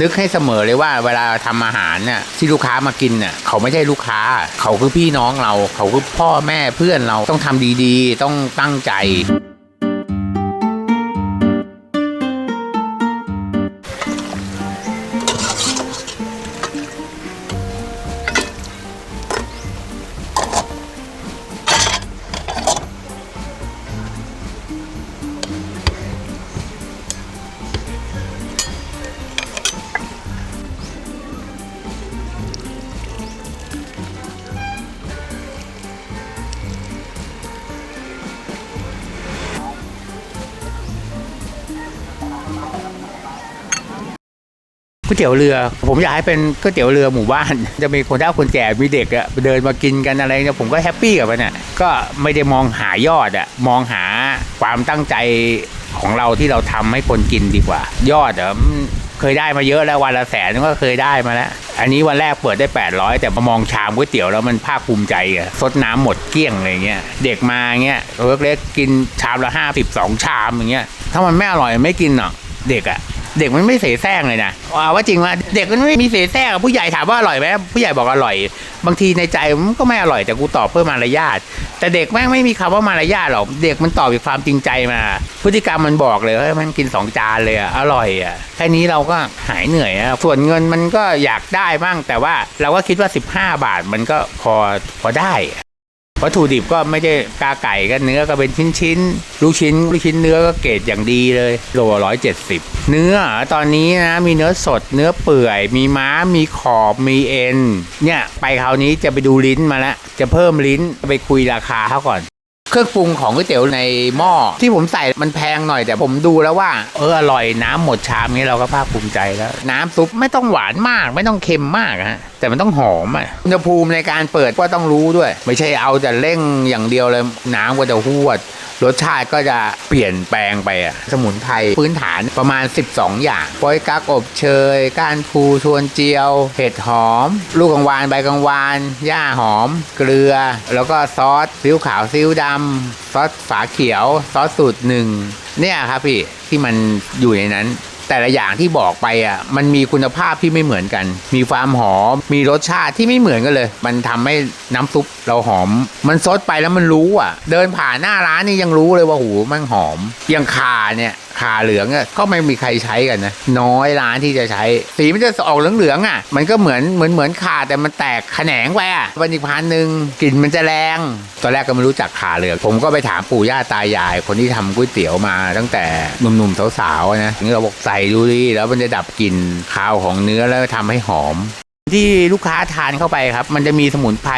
นึกให้เสมอเลยว่าเวลาทำอาหารเนี่ยที่ลูกค้ามากินเนี่ยเขาไม่ใช่ลูกค้า เขาคือพี่น้องเรา เขาคือพ่อแม่เพื่อนเราต้องทำดีๆ ต้องตั้งใจ ก๋วยเตี๋ยวเรือ ผมอยากให้เป็นก๋วยเตี๋ยวเรือหมู่บ้าน จะมีคนเฒ่าคนแก่มีเด็กอะเดินมากินกันอะไรเนี่ยผมก็แฮปปี้กับมันอะก็ไม่ได้มองหายอดอะมองหาความตั้งใจของเราที่เราทำให้คนกินดีกว่า ยอดอะเคยได้มาเยอะแล้ววันละแสนก็เคยได้มาแล้ว อันนี้วันแรกเปิดได้ 800 แต่มามองชามก๋วยเตี๋ยวแล้วมันภาคภูมิใจอะซดน้ำหมดเกลี้ยงอะไรเงี้ยเด็กมาเงี้ยเล็กๆกินชามละ 52 ชามอย่างเงี้ยถ้ามันไม่อร่อยไม่กินหรอกเด็กอะ เด็กมันไม่เสแสร้งเลยนะว่าว่าจริงว่าเด็กมันไม่มีเสแสร้งผู้ใหญ่ถามว่าอร่อยไหมผู้ใหญ่บอกอร่อย บางทีในใจมันก็ไม่อร่อยแต่กูตอบเพื่อมารยาทแต่เด็กแม่งไม่มีคำว่ามารยาทหรอกเด็กมันตอบอีกความจริงใจมา พฤติกรรมมันบอกเลยว่ามันกินสองจานเลยอร่อยอะแค่นี้เราก็หายเหนื่อยอะส่วนเงินมันก็อยากได้บ้างแต่ว่าเราก็คิดว่า 15 บาทมันก็พอพอได้ วัตถุดิบก็ไม่ใช่กาไก่ก็เนื้อก็เป็นชิ้นชิ้นๆลูกชิ้นลูกชิ้นเนื้อก็เกรดอย่างดีเลยโลร้อยเจ็ดสิบเนื้อตอนนี้นะมีเนื้อสดเนื้อเปื่อย มีม้ามีขอบมีเอ็นเนี่ยไปคราวนี้จะไปดูลิ้นมาแล้วจะเพิ่มลิ้นไปคุยราคาเขาก่อนเครื่องปรุงของก๋วยเตี๋ยวในหม้อที่ผมใส่มันแพงหน่อยแต่ผมดูแล้วว่า เอออร่อยน้ำหมดชามนี้เราก็ภาคภูมิใจแล้ว น้ำซุปไม่ต้องหวานมาก ไม่ต้องเค็มมากฮะแต่มันต้องหอมอะอุณหภูมิในการเปิดก็ต้องรู้ด้วย ไม่ใช่เอาแต่เร่งอย่างเดียวเลยน้ำก็จะหวดรสชาติก็จะเปลี่ยนแปลงไปอะสมุนไพรพื้นฐานประมาณ 12 อย่างปอยกักอบเชย ก้านพูชวนเจียว เห็ดหอม ลูกกังวานใบกังวานหญ้าหอม เกลือ แล้วก็ซอสซีอิ๊วขาวซีอิ๊วดำซอสฝาเขียว ซอสสูตรหนึ่งเนี่ยครับพี่ที่มันอยู่ในนั้น แต่ละอย่างที่บอกไปอะมันมีคุณภาพที่ไม่เหมือนกัน มีความหอมมีรสชาติที่ไม่เหมือนกันเลย มันทำให้น้ำซุปเราหอม มันซดไปแล้วมันรู้อะ เดินผ่านหน้าร้านนี่ยังรู้เลยว่าหูมันหอมอย่างขาเนี่ย ขาเหลืองอะก็ไม่มีใครใช้กันนะน้อยร้านที่จะใช้ สีมันจะออกเหลืองๆอะ มันก็เหมือนเหมือนเหมือนขาแต่มันแตกแขนงไปอะวันอีกพันหนึ่งกลิ่นมันจะแรง ตอนแรกก็ไม่รู้จักขาเหลือง ผมก็ไปถามปู่ย่าตายาย คนที่ทำก๋วยเตี๋ยวมาตั้งแต่หนุ่มๆสาวๆนะนี่เราบอกใส่ดูดิแล้วมันจะดับกลิ่นคาวของเนื้อแล้วทำให้หอม ที่ลูกค้าทานเข้าไปครับ มันจะมีสมุนไพร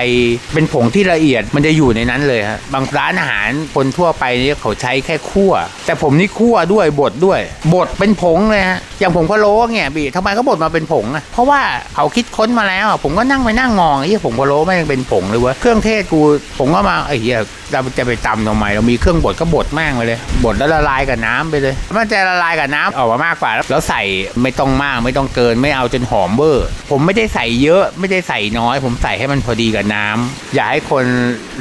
เป็นผงที่ละเอียดมันจะอยู่ในนั้นเลยฮะบางร้านอาหารคนทั่วไปเนี่ยเขาใช้แค่คั่ว แต่ผมนี่คั่วด้วยบดด้วยบดเป็นผงเลยฮะอย่างผงพะโล้เนี่ยบีทำไมเขาบดมาเป็นผงอะเพราะว่าเขาคิดค้นมาแล้วอะผมก็นั่งไปนั่งมองไอ้เหี้ยผงพะโล้ไม่งเป็นผงเลยวะเครื่องเทศกูผมก็มาไอ้เหี้ยเราจะไปตำทำไมเรามีเครื่องบดก็บดแม่งไปเลยบดแล้วละลายกับน้ำไปเลย มันจะละลายกับน้ำออกมามากกว่า แล้วใส่ไม่ต้องมากไม่ต้องเกินไม่เอาจนหอมเบอร์ ผมไม่ได้ใส่ส่เยอะไม่ได้ใส่น้อย ผมใส่ให้มันพอดีกับน้ำอยากให้คน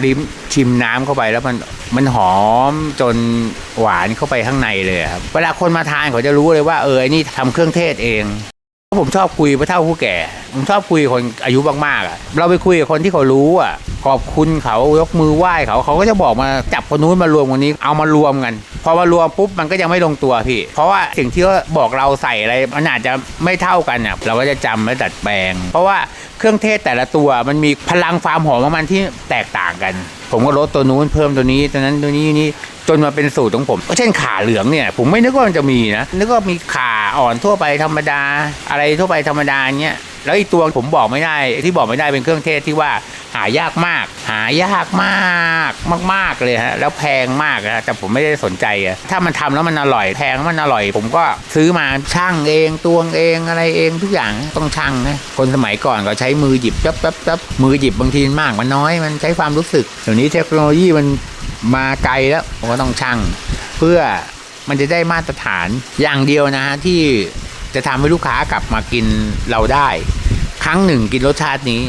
ลิ้มชิมน้ำเข้าไปแล้วมันมันหอมจนหวานเข้าไปข้างในเลยครับเวลาคนมาทานเขาจะรู้เลยว่าเออไอ้นี่ทำเครื่องเทศเองผมชอบคุยพระเท่าผู้แก่ผมชอบคุยคนอายุมากๆอะ เราไปคุยกับคนที่เขารู้อะ ขอบคุณเขายกมือไหว้เขาเขาก็จะบอกมาจับคนนู้นมารวมคนนี้เอามารวมกัน พอมารวมปุ๊บมันก็ยังไม่ลงตัวพี่ เพราะว่าสิ่งที่เขาบอกเราใส่อะไรมันอาจจะไม่เท่ากันอะเราก็จะจำและดัดแปลง เพราะว่าเครื่องเทศแต่ละตัวมันมีพลังความหอมของมันที่แตกต่างกัน ผมก็ลดตัวนู้นเพิ่มตัวนี้ตัวนั้นตัวนี้นี่จนมาเป็นสูตรของผมเช่นขาเหลืองเนี่ย ผมไม่นึกว่ามันจะมีนะนึกว่ามีขาอ่อนทั่วไปธรรมดา อะไรทั่วไปธรรมดาเนี้ยแล้วอีกตัวผมบอกไม่ได้ที่บอกไม่ได้เป็นเครื่องเทศที่ว่าหายากมาก หายากมากมาก ๆเลยฮะแล้วแพงมากนะแต่ผมไม่ได้สนใจอะถ้ามันทำแล้วมันอร่อยแพงแล้วมันอร่อย ผมก็ซื้อมาช่างเองตวงเองอะไรเองทุกอย่างต้องช่างนะคนสมัยก่อนก็ใช้มือหยิบปั๊บปั๊บปั๊บมือหยิบบางทีมันมากมันน้อยมันใช้ความรู้สึกเดี๋ยวนี้เทคโนโลยีมันมาไกลแล้วผมก็ต้องชั่งเพื่อมันจะได้มาตรฐานอย่างเดียวนะฮะที่ จะทำให้ลูกค้ากลับมากินเราได้ ครั้งหนึ่งกินรสชาตินี้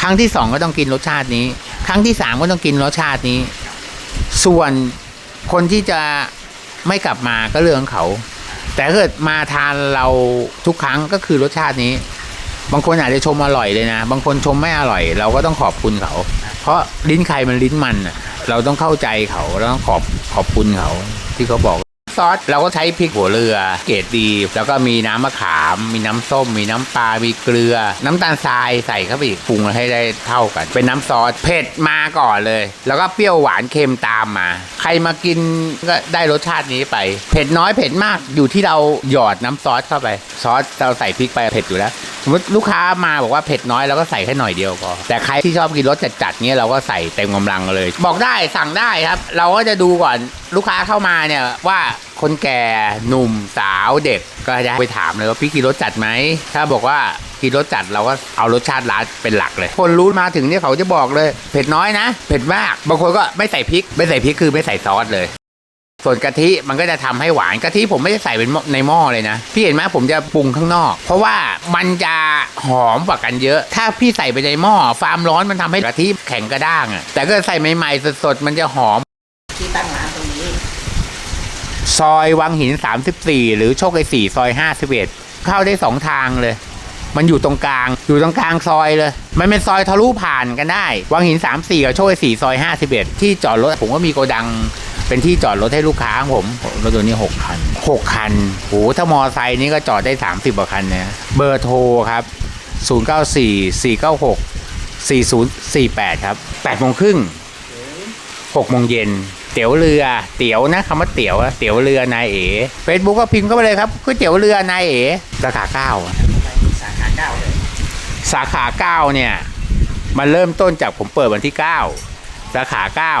ครั้งที่สองก็ต้องกินรสชาตินี้ ครั้งที่สามก็ต้องกินรสชาตินี้ ส่วนคนที่จะไม่กลับมาก็เรื่องของเขา แต่ถ้าเกิดมาทานเราทุกครั้งก็คือรสชาตินี้ บางคนอาจจะชมอร่อยเลยนะ บางคนชมไม่อร่อย เราก็ต้องขอบคุณเขา เพราะลิ้นใครมันลิ้นมันเราต้องเข้าใจเขาแล้วต้องขอบขอบคุณเขาที่เขาบอก ซอสเราก็ใช้พริกหัวเรือ เกรดดี แล้วก็มีน้ำมะขาม มีน้ำส้ม มีน้ำปลา มีเกลือ น้ำตาลทรายใส่เข้าไปอีกปรุงให้ได้เท่ากัน เป็นน้ำซอสเผ็ดมาก่อนเลย แล้วก็เปรี้ยวหวานเค็มตามมา ใครมากินก็ได้รสชาตินี้ไป เผ็ดน้อยเผ็ดมากอยู่ที่เราหยอดน้ำซอสเข้าไป ซอสเราใส่พริกไปเผ็ดอยู่แล้วสมมติลูกค้ามาบอกว่าเผ็ดน้อยเราก็ใส่แค่หน่อยเดียวพอแต่ใครที่ชอบกินรสจัดๆเนี้ยเราก็ใส่เต็มกำลังเลย บอกได้สั่งได้ครับ เราก็จะดูก่อนลูกค้าเข้ามาเนี่ยว่า คนแก่หนุ่มสาวเด็กก็จะไปถามเลยว่าพี่กินรสจัดไหมถ้าบอกว่ากินรสจัดเราก็เอารสชาติร้านเป็นหลักเลย คนรู้มาถึงเนี่ยเขาจะบอกเลย เผ็ดน้อยนะ เผ็ดมาก บางคนก็ไม่ใส่พริก ไม่ใส่พริกคือไม่ใส่ซอสเลย ส่วนกะทิมันก็จะทำให้หวานกะทิผมไม่ได้ใส่เป็นในหม้อเลยนะ พี่เห็นไหมผมจะปรุงข้างนอก เพราะว่ามันจะหอมกว่ากันเยอะ ถ้าพี่ใส่ไปในหม้อความร้อนมันทำให้กะทิแข็งกระด้างอะแต่ก็ใส่ใหม่ๆสดๆมันจะหอม ที่ตั้งร้านตรงนี้ ซอยวังหิน 34 หรือโชคชัย4ซอย 51 เข้าได้สองทางเลย มันอยู่ตรงกลาง อยู่ตรงกลางซอยเลย มันเป็นซอยทะลุผ่านกันได้ วังหิน 34 กับโชคชัย4ซอย 51 ที่จอดรถผมก็มีโกดังเป็นที่จอดรถให้ลูกค้าของผมรถตัวนี้6คัน6คันโหถ้ามอไซค์นี้ก็จอดได้ 30กว่าคันนะเบอร์โทรครับ 094 496 4048 ครับ8โมงครึ่งหกโมงเย็น เตี๋ยวเรือ เตี๋ยวนะคำว่าเตี๋ยวอะเตี๋ยวเรือนายเอ๋เฟซบุ๊กก็พิมพ์เข้าไปเลยครับก๋วยเตี๋ยวเรือนายเอ๋สาขาเก้าอะไปสาขาเก้าเลยสาขาเก้าเนี่ยมันเริ่มต้นจากผมเปิดวันที่เก้าสาขาเก้า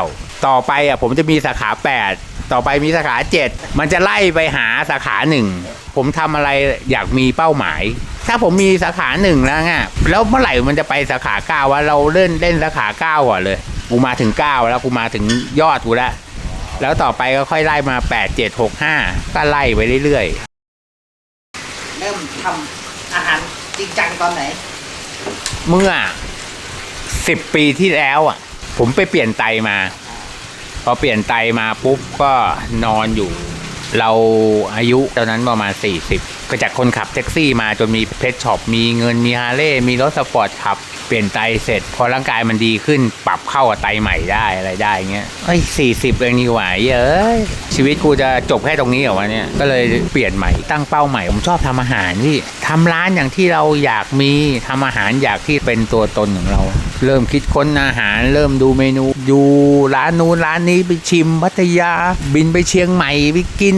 ต่อไปอะผมจะมีสาขาแปดต่อไปมีสาขาเจ็ดมันจะไล่ไปหาสาขาหนึ่งผมทำอะไรอยากมีเป้าหมาย ถ้าผมมีสาขาหนึ่งแล้วไงแล้วเมื่อไหร่มันจะไปสาขาเก้าวะเราเล่นเล่นสาขาเก้าก่อนเลยกูมาถึงเก้าแล้วกูมาถึงยอดกูแล้ว แล้วต่อไปก็ค่อยไล่มา 8 7 6 5 ก็ไล่ไปเรื่อยเริ่มทำอาหารจริงจังตอนไหน ๆ เมื่อ 10 ปีที่แล้วอะ ผมไปเปลี่ยนไตมา พอเปลี่ยนไตมาปุ๊บก็นอนอยู่ เราอายุตอนนั้นประมาณ 40 ก็จากคนขับแท็กซี่มาจนมีเพชช็อปมีเงินมีฮาร์เลย์มีรถสปอร์ตขับ เปลี่ยนไตเสร็จ พอร่างกายมันดีขึ้นปรับเข้ากับไตใหม่ได้อะไรได้เงี้ยเอ้ยสี่สิบเองนี่หว่าเย้ยชีวิตกูจะจบแค่ตรงนี้เหรอวะเนี่ยก็เลยเปลี่ยนใหม่ตั้งเป้าใหม่ผมชอบทำอาหารที่ทำร้านอย่างที่เราอยากมีทำอาหารอยากที่เป็นตัวตนของเรา เริ่มคิดค้นอาหาร เริ่มดูเมนูดูร้านนู้นร้านนี้ไปชิมพัทยา บินไปเชียงใหม่ไปกิน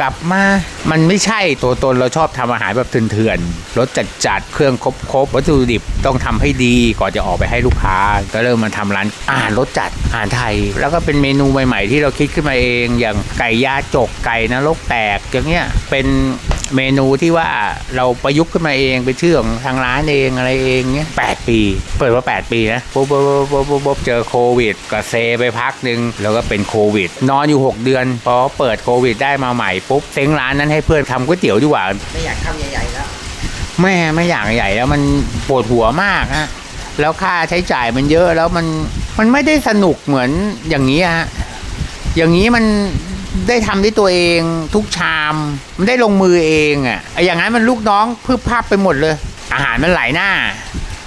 กลับมา มันไม่ใช่ตัวตนเราชอบทำอาหารแบบเถื่อนๆรสจัดๆเครื่องครบๆวัตถุดิบต้องทำให้ดีก่อนจะออกไปให้ลูกค้า ก็เริ่มมาทำร้านอาหารรสจัดอาหารไทย แล้วก็เป็นเมนูใหม่ๆ ที่เราคิดขึ้นมาเอง อย่างไก่ยาจกไก่นรกแตกอย่างเงี้ยเป็น เมนูที่ว่าเราประยุกต์ขึ้นมาเองเป็นชื่อของทางร้านเองอะไรเองเงี้ยแปดปี เปิดมาแปดปีนะปุ๊บปุ๊บปุ๊บปุ๊บปุ๊บเจอโควิดก็เซไปพักหนึ่งแล้วก็เป็นโควิด นอนอยู่ 6 เดือนพอเปิดโควิดได้มาใหม่ปุ๊บเซ้งร้านนั้นให้เพื่อนทำก๋วยเตี๋ยวดีกว่าไม่อยากทำใหญ่ๆแล้วแม่ไม่อยากใหญ่แล้วมันปวดหัวมากฮะแล้วค่าใช้จ่ายมันเยอะแล้วมันมันไม่ได้สนุกเหมือนอย่างนี้ฮะอย่างนี้มัน ได้ทำด้วยตัวเองทุกชาม มันได้ลงมือเองอะไออย่างนั้นมันลูกน้องพึบพับไปหมดเลย อาหารมันหลายหน้า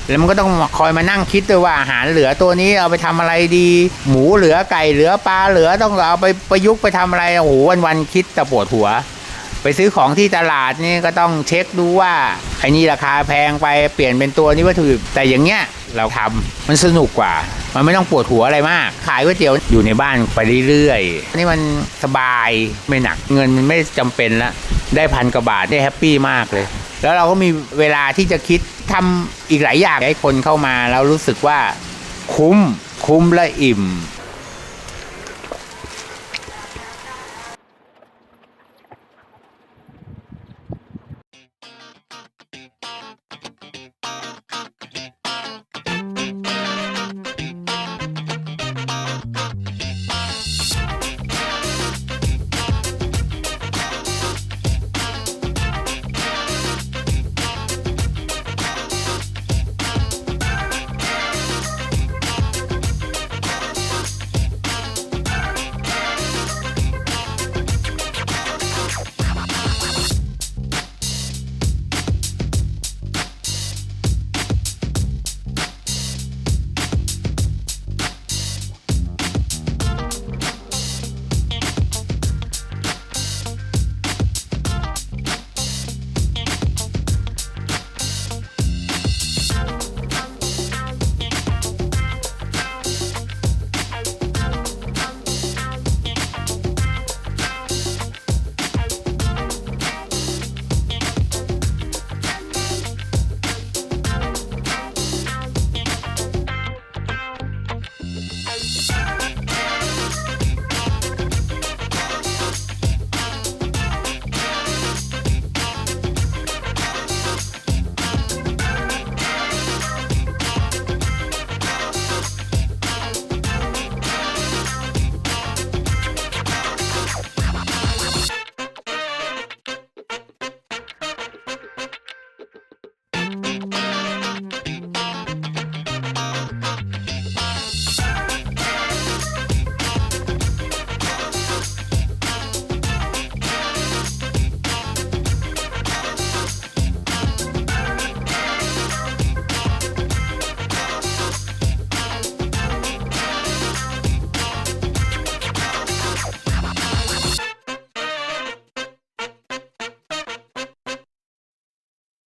แล้วมันก็ต้องคอยมานั่งคิดด้วยว่าอาหารเหลือตัวนี้เอาไปทำอะไรดี หมูเหลือไก่เหลือปลาเหลือต้องเอาไปประยุกต์ไปทำอะไรโอ้โหวันๆคิดแต่ปวดหัวไปซื้อของที่ตลาดนี่ก็ต้องเช็คดูว่าไอ้นี่ราคาแพงไปเปลี่ยนเป็นตัวนี้วัตถุดิบแต่อย่างเงี้ยเราทำมันสนุกกว่า มันไม่ต้องปวดหัวอะไรมาก ขายก๋วยเตี๋ยวอยู่ในบ้านไปเรื่อยๆนี่มันสบายไม่หนักเงินมันไม่จำเป็นละได้พันกว่าบาทได้แฮปปี้มากเลย แล้วเราก็มีเวลาที่จะคิดทำอีกหลายอย่างให้คนเข้ามาแล้วรู้สึกว่าคุ้มคุ้มและอิ่ม